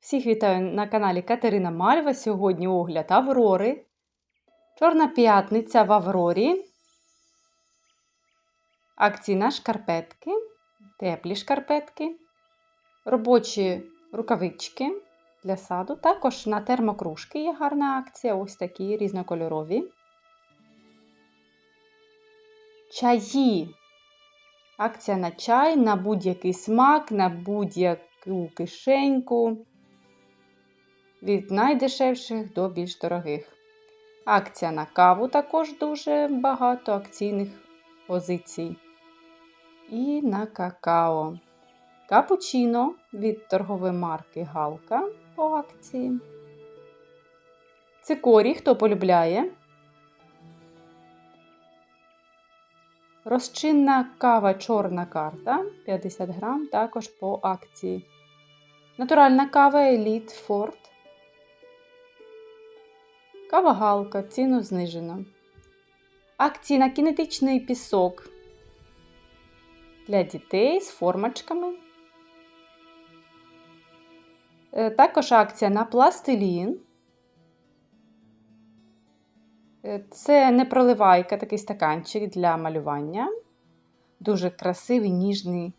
Всіх вітаю на каналі Катерина Мальва. Сьогодні огляд Аврори. Чорна п'ятниця в Аврорі. Акції на шкарпетки, теплі шкарпетки, робочі рукавички для саду. Також на термокружки є гарна акція. Ось такі різнокольорові. Чаї. Акція на чай, на будь-який смак, на будь-яку кишеньку. Від найдешевших до більш дорогих. Акція на каву також дуже багато акційних позицій. І на какао. Капучино від торгової марки Галка по акції. Цикорій, хто полюбляє. Розчинна кава чорна карта 50 грам, також по акції. Натуральна кава Elite Ford. Кава галка, ціну знижено. Акції на кінетичний пісок для дітей з формочками. Е, Також акція на пластилін. Е, Це не проливайка, такий стаканчик для малювання. Дуже красивий ніжний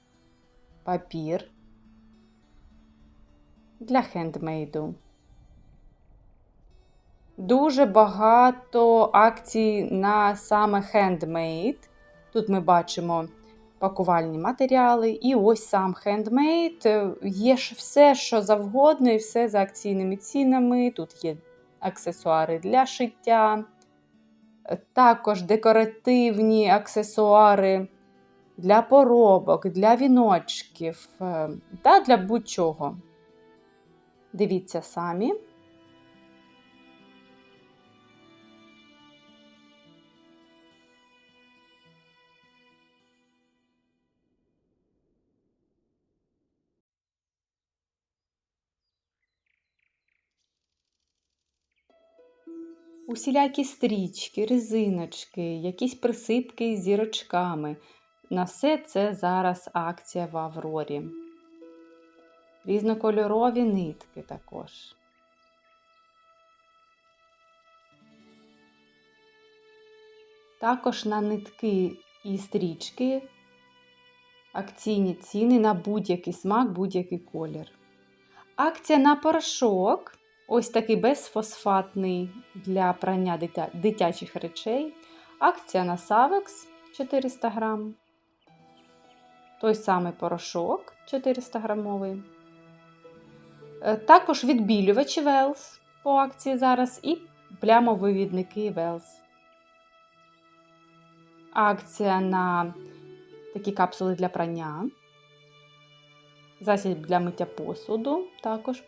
папір для хендмейду. Дуже багато акцій на саме хендмейд. Тут ми бачимо пакувальні матеріали. І ось сам хендмейд. Є ж все, що завгодно, і все за акційними цінами. Тут є аксесуари для шиття, також декоративні аксесуари для поробок, для віночків е, та для будь-чого. Дивіться самі. Усілякі стрічки, резиночки, якісь присипки з зірочками. На все це зараз акція в Аврорі. Різнокольорові нитки також. Також на нитки і стрічки акційні ціни на будь-який смак, будь-який колір. Акція на порошок. Ось такий безфосфатний для прання дитя... дитячих речей. Акція на Савекс 400 грам. Той самий порошок 400 грамовий. Е, Також відбілювачі Велс по акції зараз і плямовивідники Велс. Акція на такі капсули для прання. Засіб для миття посуду, також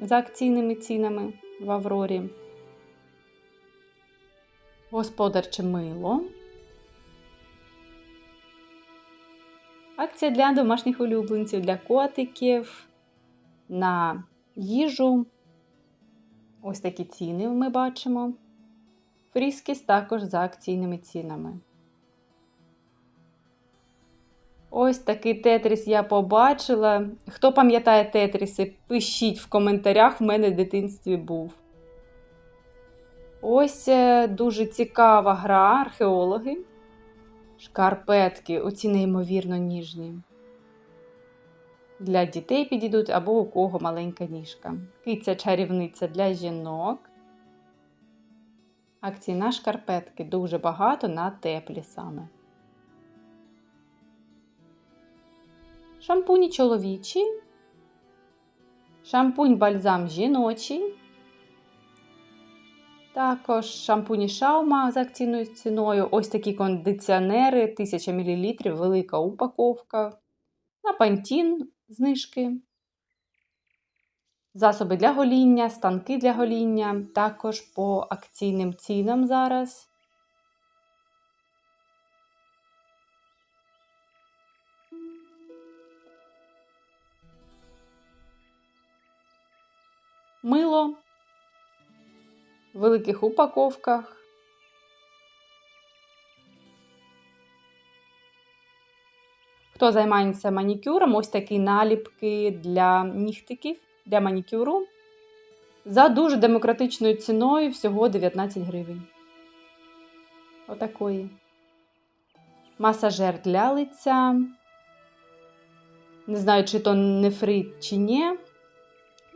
за акційними цінами в Аврорі. Господарче мило. Акція для домашніх улюбленців, для котиків, на їжу. Ось такі ціни ми бачимо. Фріскіс також за акційними цінами. Ось такий тетріс я побачила. Хто пам'ятає тетріси, пишіть в коментарях, в мене в дитинстві був. Ось е, дуже цікава гра археологи. Шкарпетки, оці неймовірно ніжні. Для дітей підійдуть або у кого маленька ніжка. Киця чарівниця для жінок. Акції на шкарпетки дуже багато на теплі саме. Шампуні чоловічі, шампунь бальзам жіночий, також шампуні шаума з акційною ціною. Ось такі кондиціонери 1000 мл, велика упаковка. На пантін знижки. Засоби для гоління, станки для гоління, також по акційним цінам зараз. Мило в великих упаковках. Хто займається манікюром, ось такі наліпки для нігтиків для манікюру за дуже демократичною ціною всього 19 гривень. Отакої. Масажер для лиця. Не знаю, чи то нефрит, чи ні.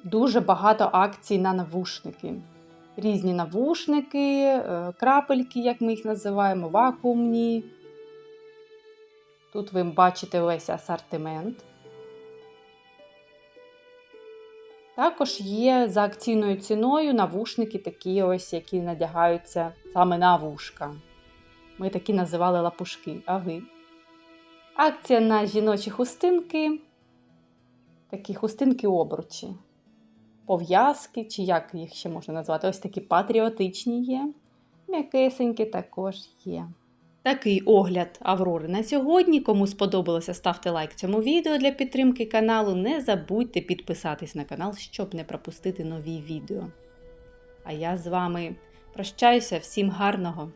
Дуже багато акцій на навушники. Різні навушники, е, крапельки, як ми їх називаємо, вакуумні. Тут ви бачите весь асортимент. Також є за акційною ціною навушники, такі ось, які надягаються саме на вушка. Ми такі називали лапушки, а ви? Акція на жіночі хустинки. Такі хустинки обручі. Пов'язки, чи як їх ще можна назвати? Ось такі патріотичні є. М'якесенькі також є. Такий огляд Аврори на сьогодні. Кому сподобалося, ставте лайк цьому відео для підтримки каналу. Не забудьте підписатись на канал, щоб не пропустити нові відео. А я з вами прощаюся, всім гарного!